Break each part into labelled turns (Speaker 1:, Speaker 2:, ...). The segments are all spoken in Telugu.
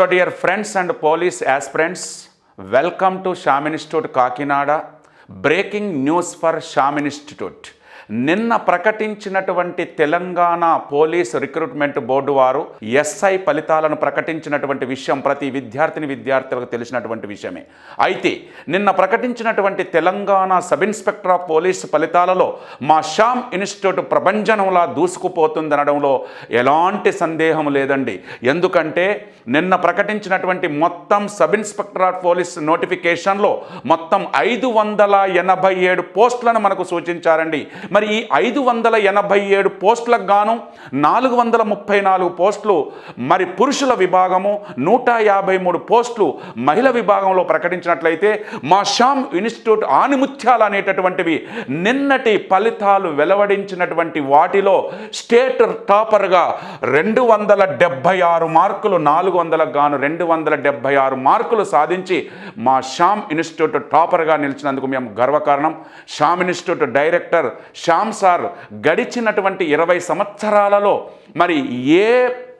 Speaker 1: So, dear friends and police aspirants, welcome to Sham Institute Kakinada. Breaking news for Sham Institute. నిన్న ప్రకటించినటువంటి తెలంగాణ పోలీస్ రిక్రూట్మెంట్ బోర్డు వారు ఎస్ఐ ఫలితాలను ప్రకటించినటువంటి విషయం ప్రతి విద్యార్థిని విద్యార్థులకు తెలిసినటువంటి విషయమే. అయితే నిన్న ప్రకటించినటువంటి Telangana sub inspector of police ఫలితాలలో మా షామ్ ఇన్స్టిట్యూట్ ప్రభంజనంలా దూసుకుపోతుందనడంలో ఎలాంటి సందేహం లేదండి. ఎందుకంటే నిన్న ప్రకటించినటువంటి మొత్తం సబ్ ఇన్స్పెక్టర్ ఆఫ్ పోలీస్ నోటిఫికేషన్లో మొత్తం ఐదు వందల ఎనభై ఏడు పోస్టులను మనకు సూచించారండి. మరి ఈ ఐదు వందల ఎనభై ఏడు పోస్టులకు గాను నాలుగు వందల ముప్పై నాలుగు పోస్టులు మరి పురుషుల విభాగము నూట యాభై మూడు పోస్టులు మహిళ విభాగంలో ప్రకటించినట్లయితే మా షామ్ ఇన్స్టిట్యూట్ ఆనిముత్యాలు అనేటటువంటివి నిన్నటి ఫలితాలు వెలువడించినటువంటి వాటిలో స్టేట్ టాపర్గా రెండు వందల డెబ్భై ఆరు మార్కులు నాలుగు వందలకు గాను రెండు వందల డెబ్భై ఆరు మార్కులు సాధించి మా షామ్ ఇన్స్టిట్యూట్ టాపర్గా నిలిచినందుకు మేము గర్వకారణం. Sham institute director Shyam sir గడిచినటువంటి ఇరవై సంవత్సరాలలో మరి ఏ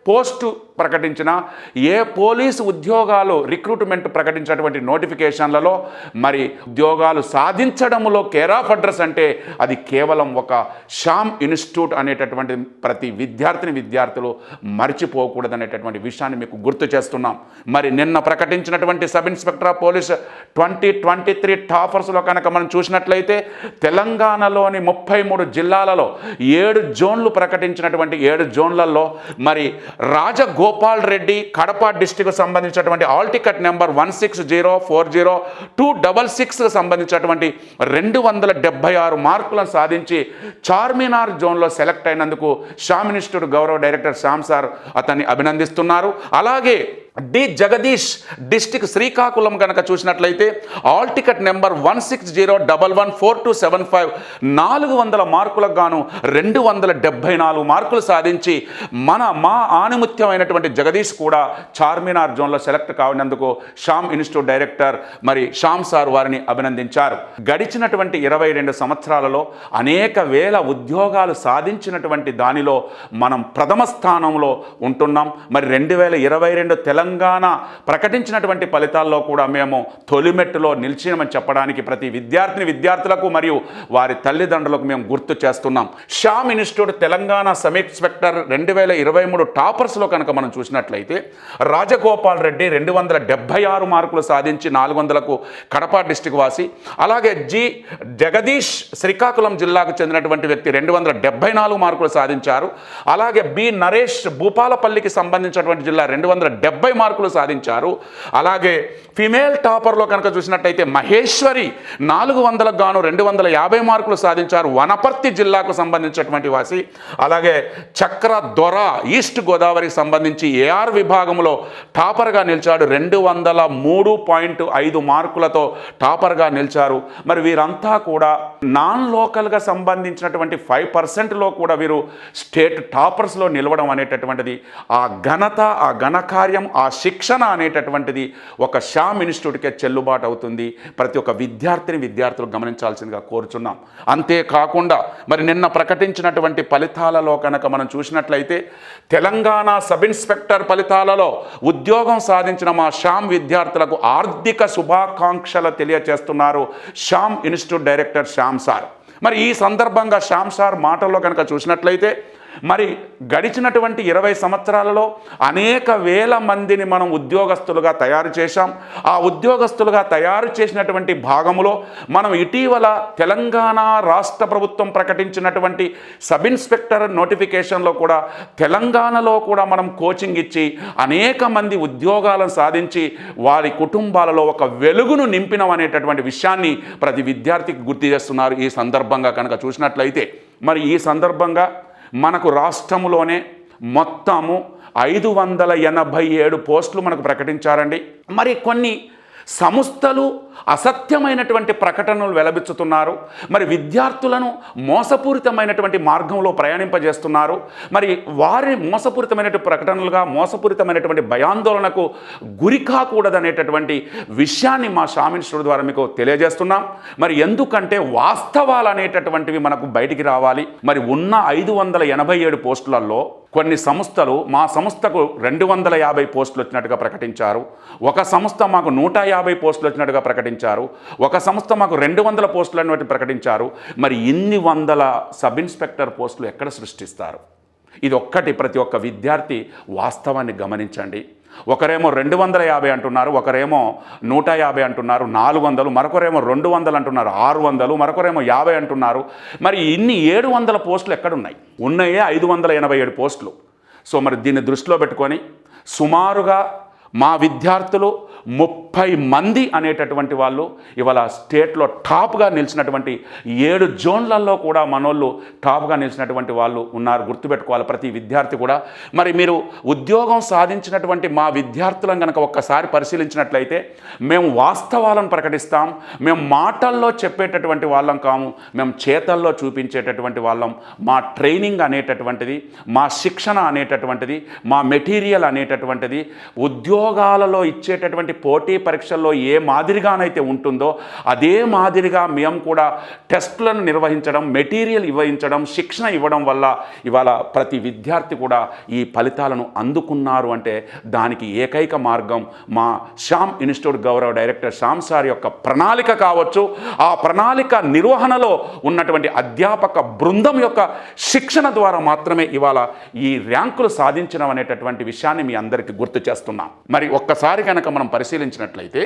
Speaker 1: పోస్టు ప్రకటించిన ఏ పోలీసు ఉద్యోగాలు రిక్రూట్మెంట్ ప్రకటించినటువంటి నోటిఫికేషన్లలో మరి ఉద్యోగాలు సాధించడంలో కేర్ ఆఫ్ అడ్రస్ అంటే అది కేవలం ఒక షామ్ ఇన్స్టిట్యూట్ అనేటటువంటి ప్రతి విద్యార్థిని విద్యార్థులు మర్చిపోకూడదు అనేటటువంటి విషయాన్ని మీకు గుర్తు చేస్తున్నాం. మరి నిన్న ప్రకటించినటువంటి sub inspector of police twenty twenty three టాపర్స్లో కనుక మనం చూసినట్లయితే తెలంగాణలోని ముప్పై మూడు జిల్లాలలో ఏడు జోన్లు ప్రకటించినటువంటి ఏడు జోన్లలో మరి రాజగో గోపాల్ రెడ్డి కడప డిస్టిక్ సంబంధించినటువంటి hall ticket number one six zero four zero two double సిక్స్కి సంబంధించినటువంటి రెండు వందల డెబ్బై ఆరు మార్కులను సాధించి చార్మినార్ జోన్లో సెలెక్ట్ అయినందుకు షా ఇన్స్టిట్యూట్ గౌరవ డైరెక్టర్ శ్యామ్ సార్ అతన్ని అభినందిస్తున్నారు. అలాగే డి జగదీష్ డిస్టిక్ శ్రీకాకుళం కనుక చూసినట్లయితే hall ticket number one six zero double one four two seven five నాలుగు వందల మార్కులకు గాను రెండు వందల డెబ్భై నాలుగు మార్కులు సాధించి మన మా ఆనిముత్యమైనటువంటి జగదీష్ కూడా చార్మినార్ జోన్లో సెలెక్ట్ కావినందుకు షామ్ ఇన్స్టిట్యూట్ డైరెక్టర్ మరి షామ్ సార్ వారిని అభినందించారు. గడిచినటువంటి ఇరవై రెండు సంవత్సరాలలో అనేక వేల ఉద్యోగాలు సాధించినటువంటి దానిలో మనం ప్రథమ స్థానంలో ఉంటున్నాం. మరి రెండు వేల ఇరవై రెండు తెలంగాణ తెలంగాణ ప్రకటించినటువంటి ఫలితాల్లో కూడా మేము తొలిమెట్టులో నిలిచినమని చెప్పడానికి ప్రతి విద్యార్థిని విద్యార్థులకు మరియు వారి తల్లిదండ్రులకు మేము గుర్తు చేస్తున్నాం. Sham institute Telangana sub inspector రెండు వేల ఇరవై మూడు టాపర్స్లో కనుక మనం చూసినట్లయితే రాజగోపాల్ రెడ్డి రెండు వందల డెబ్భై ఆరు మార్కులు సాధించి నాలుగు వందలకు కడప డిస్టిక్ వాసి అలాగే జి జగదీష్ శ్రీకాకుళం జిల్లాకు చెందినటువంటి వ్యక్తి రెండు వందల డెబ్బై నాలుగు మార్కులు సాధించారు. అలాగే బి నరేష్ భూపాలపల్లికి సంబంధించినటువంటి జిల్లా రెండు వందల డెబ్బై మార్కులు సాధించారు. అలాగే ఫిమేల్ టాపర్లో కనుక చూసినట్టయితే మహేశ్వరి నాలుగు వందలకు గాను రెండు వందల యాభై మార్కులు సాధించారు. వనపర్తి జిల్లాకు సంబంధించినటువంటి వాసి. అలాగే చక్ర దొర ఈస్ట్ గోదావరికి సంబంధించి ఏఆర్ విభాగంలో టాపర్గా నిలిచాడు. రెండు వందల మూడు పాయింట్ ఐదు మార్కులతో టాపర్గా నిలిచారు. మరి వీరంతా కూడా నాన్ లోకల్గా సంబంధించినటువంటి ఫైవ్ పర్సెంట్లో కూడా వీరు స్టేట్ టాపర్స్లో నిలవడం అనేటటువంటిది. ఆ ఘనత ఆ ఘనకార్యం ఆ ఆ శిక్షణ అనేటటువంటిది ఒక షామ్ ఇన్స్టిట్యూట్కే చెల్లుబాటు అవుతుంది. ప్రతి ఒక్క విద్యార్థిని విద్యార్థులు గమనించాల్సిందిగా కోరుచున్నాం. అంతేకాకుండా మరి నిన్న ప్రకటించినటువంటి ఫలితాలలో కనుక మనం చూసినట్లయితే తెలంగాణ సబ్ ఇన్స్పెక్టర్ ఫలితాలలో ఉద్యోగం సాధించిన మా శ్యామ్ విద్యార్థులకు ఆర్థిక శుభాకాంక్షలు తెలియచేస్తున్నారు Shyam institute director Shyam sir. మరి ఈ సందర్భంగా శ్యామ్ సార్ మాటల్లో కనుక చూసినట్లయితే మరి గడిచినటువంటి ఇరవై సంవత్సరాలలో అనేక వేల మందిని మనం ఉద్యోగస్తులుగా తయారు చేశాం. ఆ ఉద్యోగస్తులుగా తయారు చేసినటువంటి భాగములో మనం ఇటీవల తెలంగాణ రాష్ట్ర ప్రభుత్వం ప్రకటించినటువంటి సబ్ ఇన్స్పెక్టర్ నోటిఫికేషన్లో కూడా తెలంగాణలో కూడా మనం కోచింగ్ ఇచ్చి అనేక మంది ఉద్యోగాలను సాధించి వారి కుటుంబాలలో ఒక వెలుగును నింపినం అనేటటువంటి విషయాన్ని ప్రతి విద్యార్థికి గుర్తు చేస్తున్నారు ఈ సందర్భంగా కనుక చూసినట్లయితే. మరి ఈ సందర్భంగా మనకు రాష్ట్రంలోనే మొత్తము ఐదు వందల ఎనభై ఏడు పోస్టులు మనకు ప్రకటించారండి. మరి కొన్ని సంస్థలు అసత్యమైనటువంటి ప్రకటనలు వెలబిచ్చుతున్నారు. మరి విద్యార్థులను మోసపూరితమైనటువంటి మార్గంలో ప్రయాణింపజేస్తున్నారు. మరి వారి మోసపూరితమైనటువంటి ప్రకటనలుగా మోసపూరితమైనటువంటి భయాందోళనకు గురి కాకూడదనేటటువంటి విషయాన్ని మా షామినిస్టుల ద్వారా మీకు తెలియజేస్తున్నాం. మరి ఎందుకంటే వాస్తవాలు అనేటటువంటివి మనకు బయటికి రావాలి. మరి ఉన్న ఐదు వందల ఎనభై ఏడు పోస్టులలో కొన్ని సంస్థలు మా సంస్థకు రెండు వందల యాభై పోస్టులు వచ్చినట్టుగా ప్రకటించారు. ఒక సంస్థ మాకు నూట యాభై పోస్టులు వచ్చినట్టుగా ప్రకటించారు. ఒక సంస్థ మాకు రెండు వందల పోస్టులు అనేవి ప్రకటించారు. మరి ఇన్ని వందల సబ్ ఇన్స్పెక్టర్ పోస్టులు ఎక్కడ సృష్టిస్తారు? ఇది ఒక్కటి ప్రతి ఒక్క విద్యార్థి వాస్తవాన్ని గమనించండి. ఒకరేమో రెండు వందల యాభై అంటున్నారు ఒకరేమో నూట యాభై అంటున్నారు నాలుగు వందలు మరొకరేమో రెండు వందలు అంటున్నారు ఆరు వందలు మరొకరేమో యాభై అంటున్నారు. మరి ఇన్ని ఏడు వందల పోస్టులు ఎక్కడున్నాయి? ఉన్నాయే ఐదు వందల ఎనభై ఏడు పోస్టులు. సో మరి దీన్ని దృష్టిలో పెట్టుకొని సుమారుగా మా విద్యార్థులు ముప్పై మంది అనేటటువంటి వాళ్ళు ఇవాళ స్టేట్లో టాప్గా నిలిచినటువంటి ఏడు జోన్లలో కూడా మనోళ్ళు టాప్గా నిలిచినటువంటి వాళ్ళు ఉన్నారు. గుర్తుపెట్టుకోవాలి ప్రతి విద్యార్థి కూడా. మరి మీరు ఉద్యోగం సాధించినటువంటి మా విద్యార్థులను కనుక ఒక్కసారి పరిశీలించినట్లయితే మేము వాస్తవాలను ప్రకటిస్తాం మేము మాటల్లో చెప్పేటటువంటి వాళ్ళం కాము మేము చేతల్లో చూపించేటటువంటి వాళ్ళం. మా ట్రైనింగ్ అనేటటువంటిది మా శిక్షణ అనేటటువంటిది మా మెటీరియల్ అనేటటువంటిది ఉద్యోగాలలో ఇచ్చేటటువంటి పోటీ పరీక్షల్లో ఏ మాదిరిగానైతే ఉంటుందో అదే మాదిరిగా మేము కూడా టెస్టులను నిర్వహించడం మెటీరియల్ ఇవ్వయించడం శిక్షణ ఇవ్వడం వల్ల ఇవాళ ప్రతి విద్యార్థి కూడా ఈ ఫలితాలను అందుకున్నారు అంటే దానికి ఏకైక మార్గం మా శ్యామ్ ఇన్స్టిట్యూట్ గౌరవ డైరెక్టర్ శ్యామ్ సార్ యొక్క ప్రణాళిక కావచ్చు. ఆ ప్రణాళిక నిర్వహణలో ఉన్నటువంటి అధ్యాపక బృందం యొక్క శిక్షణ ద్వారా మాత్రమే ఇవాళ ఈ ర్యాంకులు సాధించడం అనేటటువంటి విషయాన్ని మీ అందరికీ గుర్తు చేస్తున్నాం. మరి ఒక్కసారి కనుక మనం పరిశీలించినట్లయితే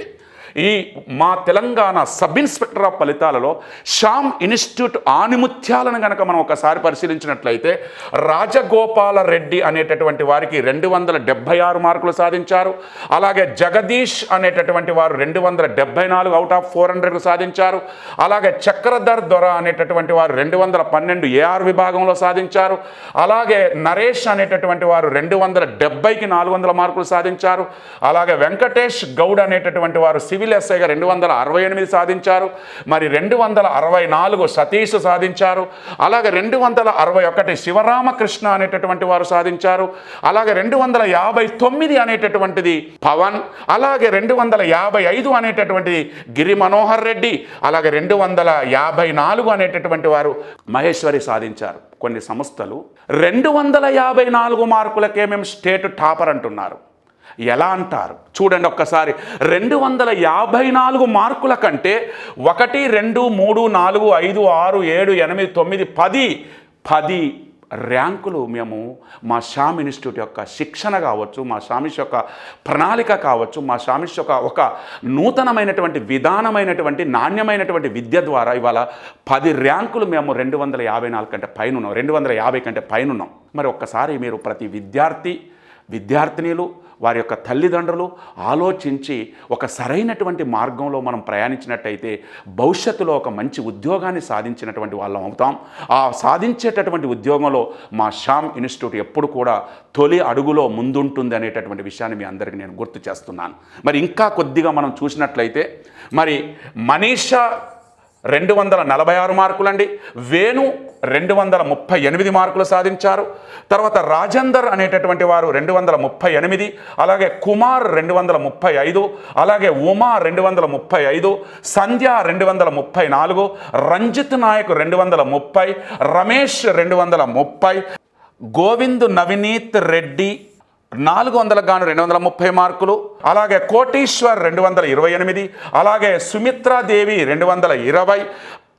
Speaker 1: ఈ మా తెలంగాణ సబ్ ఇన్స్పెక్టర్ ఆఫ్ ఫలితాలలో శ్యామ్ ఇన్స్టిట్యూట్ ఆనిముత్యాలను కనుక మనం ఒకసారి పరిశీలించినట్లయితే రాజగోపాల రెడ్డి అనేటటువంటి వారికి రెండు వందల డెబ్భై ఆరు మార్కులు సాధించారు. అలాగే జగదీష్ అనేటటువంటి వారు రెండు వందల డెబ్భై నాలుగు అవుట్ ఆఫ్ ఫోర్ హండ్రెడ్ సాధించారు. అలాగే చక్రధర్ దొర అనేటటువంటి వారు రెండు వందల పన్నెండు ఏఆర్ విభాగంలో సాధించారు. అలాగే నరేష్ అనేటటువంటి వారు రెండు వందల డెబ్బైకి నాలుగు వందల మార్కులు సాధించారు. అలాగే వెంకటేష్ గౌడ్ అనేటటువంటి వారు సివిల్ ఎస్ఐగా రెండు వందల అరవై ఎనిమిది సాధించారు మరి రెండు వందల అరవై నాలుగు సతీష్ సాధించారు అలాగే రెండు వందల అరవై ఒకటి శివరామకృష్ణ అనేటటువంటి వారు సాధించారు అలాగే రెండు వందల యాభై తొమ్మిది అనేటటువంటిది పవన్ అలాగే రెండు వందల యాభై ఐదు అనేటటువంటిది గిరి మనోహర్ రెడ్డి అలాగే రెండు వందల యాభై నాలుగు అనేటటువంటి వారు మహేశ్వరి సాధించారు. కొన్ని సంస్థలు రెండు వందల యాభై నాలుగు మార్కులకే మేము స్టేట్ టాపర్ అంటున్నారు? ఎలా అంటారు? చూడండి ఒక్కసారి. రెండు వందల యాభై నాలుగు మార్కుల కంటే ఒకటి రెండు మూడు నాలుగు ఐదు ఆరు ఏడు ఎనిమిది తొమ్మిది పది పది ర్యాంకులు మేము మా షామ్ ఇన్స్టిట్యూట్ యొక్క శిక్షణ కావచ్చు మా షామిష్ యొక్క ప్రణాళిక కావచ్చు మా షామిష్ యొక్క ఒక నూతనమైనటువంటి విధానమైనటువంటి నాణ్యమైనటువంటి విద్య ద్వారా ఇవాళ పది ర్యాంకులు మేము రెండు వందల యాభై నాలుగు కంటే పైన ఉన్నాం రెండు వందల యాభై కంటే పైన ఉన్నాం మరి ఒక్కసారి మీరు ప్రతి విద్యార్థి విద్యార్థినిలు వారి యొక్క తల్లిదండ్రులు ఆలోచించి ఒక సరైనటువంటి మార్గంలో మనం ప్రయాణించినట్టయితే భవిష్యత్తులో ఒక మంచి ఉద్యోగాన్ని సాధించినటువంటి వాళ్ళం అవుతాం. ఆ సాధించేటటువంటి ఉద్యోగంలో మా శ్యామ్ ఇన్స్టిట్యూట్ ఎప్పుడు కూడా తొలి అడుగులో ముందుంటుంది అనేటటువంటి విషయాన్ని మీ అందరికీ నేను గుర్తు చేస్తున్నాను. మరి ఇంకా కొద్దిగా మనం చూసినట్లయితే మరి మనీషా రెండు వందల నలభై ఆరు మార్కులండి. వేణు రెండు వందల ముప్పై ఎనిమిది మార్కులు సాధించారు. తర్వాత రాజేందర్ అనేటటువంటి వారు రెండు వందల ముప్పై ఎనిమిది అలాగే కుమార్ రెండు వందల ముప్పై ఐదు అలాగే ఉమా రెండు వందల ముప్పై ఐదు సంధ్య రెండు వందల ముప్పై నాలుగు రంజిత్ నాయక్ రెండు వందల ముప్పై రమేష్ రెండు వందల ముప్పై గోవింద్ నవినీత్ రెడ్డి నాలుగు వందలకు గాను రెండు వందల ముప్పై మార్కులు. అలాగే కోటీశ్వర్ రెండు వందల ఇరవై ఎనిమిది అలాగే సుమిత్రాదేవి రెండు వందల ఇరవై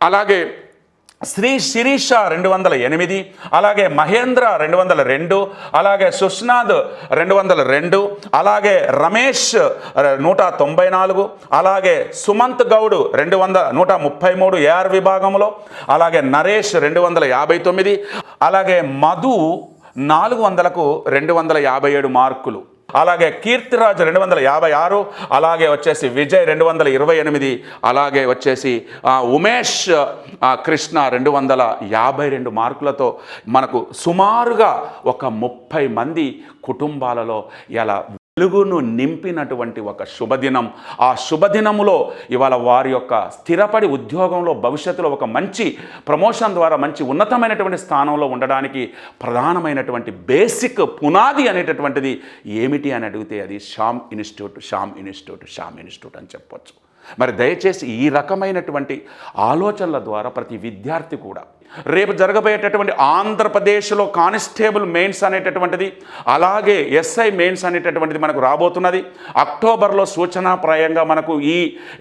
Speaker 1: అలాగే శ్రీ శిరీష రెండు వందల ఎనిమిది అలాగే మహేంద్ర రెండు వందల రెండు అలాగే సుష్నాథ్ రెండు వందల రెండు అలాగే రమేష్ నూట తొంభై నాలుగు అలాగే సుమంత్ గౌడ్ రెండు వందల నూట ముప్పై మూడు ఏఆర్ విభాగంలో అలాగే నరేష్ రెండు వందల యాభై తొమ్మిది అలాగే మధు నాలుగు వందలకు రెండు వందల యాభై ఏడు మార్కులు. అలాగే కీర్తిరాజు రెండు వందల యాభై ఆరు అలాగే వచ్చేసి విజయ్ రెండు వందల ఇరవై ఎనిమిది అలాగే వచ్చేసి ఉమేష్ కృష్ణ రెండు వందల యాభై రెండు మార్కులతో మనకు సుమారుగా ఒక ముప్పై మంది కుటుంబాలలో ఇలా వెలుగును నింపినటువంటి ఒక శుభదినం. ఆ శుభదినములో ఇవాళ వారి యొక్క స్థిరపడి ఉద్యోగంలో భవిష్యత్తులో ఒక మంచి ప్రమోషన్ ద్వారా మంచి ఉన్నతమైనటువంటి స్థానంలో ఉండడానికి ప్రధానమైనటువంటి బేసిక్ పునాది అనేటటువంటిది ఏమిటి అని అడిగితే అది Sham institute Sham institute Sham institute అని చెప్పొచ్చు. మరి దయచేసి ఈ రకమైనటువంటి ఆలోచనల ద్వారా ప్రతి విద్యార్థి కూడా రేపు జరగబోయేటటువంటి ఆంధ్రప్రదేశ్లో కానిస్టేబుల్ మెయిన్స్ అనేటటువంటిది అలాగే ఎస్ఐ మెయిన్స్ అనేటటువంటిది మనకు రాబోతున్నది. అక్టోబర్లో సూచనాప్రాయంగా మనకు ఈ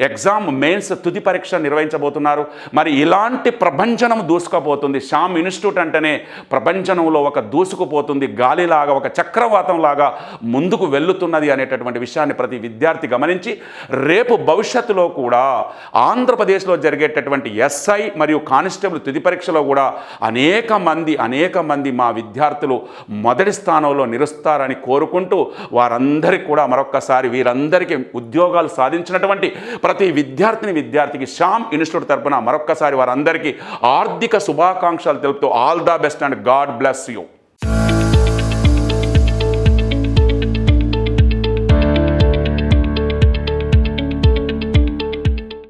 Speaker 1: ఎగ్జామ్ మెయిన్స్ తుది పరీక్ష నిర్వహించబోతున్నారు. మరి ఇలాంటి ప్రపంచనం దూసుకుపోతుంది. షామ్ ఇన్స్టిట్యూట్ అంటేనే ప్రపంచంలో ఒక దూసుకుపోతుంది గాలిలాగా ఒక చక్రవాతం లాగా ముందుకు వెళ్ళుతున్నది అనేటటువంటి విషయాన్ని ప్రతి విద్యార్థి గమనించి రేపు భవిష్యత్తు భవిష్యత్తులో కూడా ఆంధ్రప్రదేశ్లో జరిగేటటువంటి ఎస్ఐ మరియు కానిస్టేబుల్ తుది పరీక్షలో కూడా అనేక మంది అనేక మంది మా విద్యార్థులు మొదటి స్థానంలో నిలుస్తారని కోరుకుంటూ వారందరికీ కూడా మరొక్కసారి వీరందరికీ ఉద్యోగాలు సాధించినటువంటి ప్రతి విద్యార్థిని విద్యార్థికి శ్యామ్ ఇన్స్టిట్యూట్ తరపున మరొక్కసారి వారందరికీ ఆర్థిక శుభాకాంక్షలు తెలుపుతూ all the best and god bless you.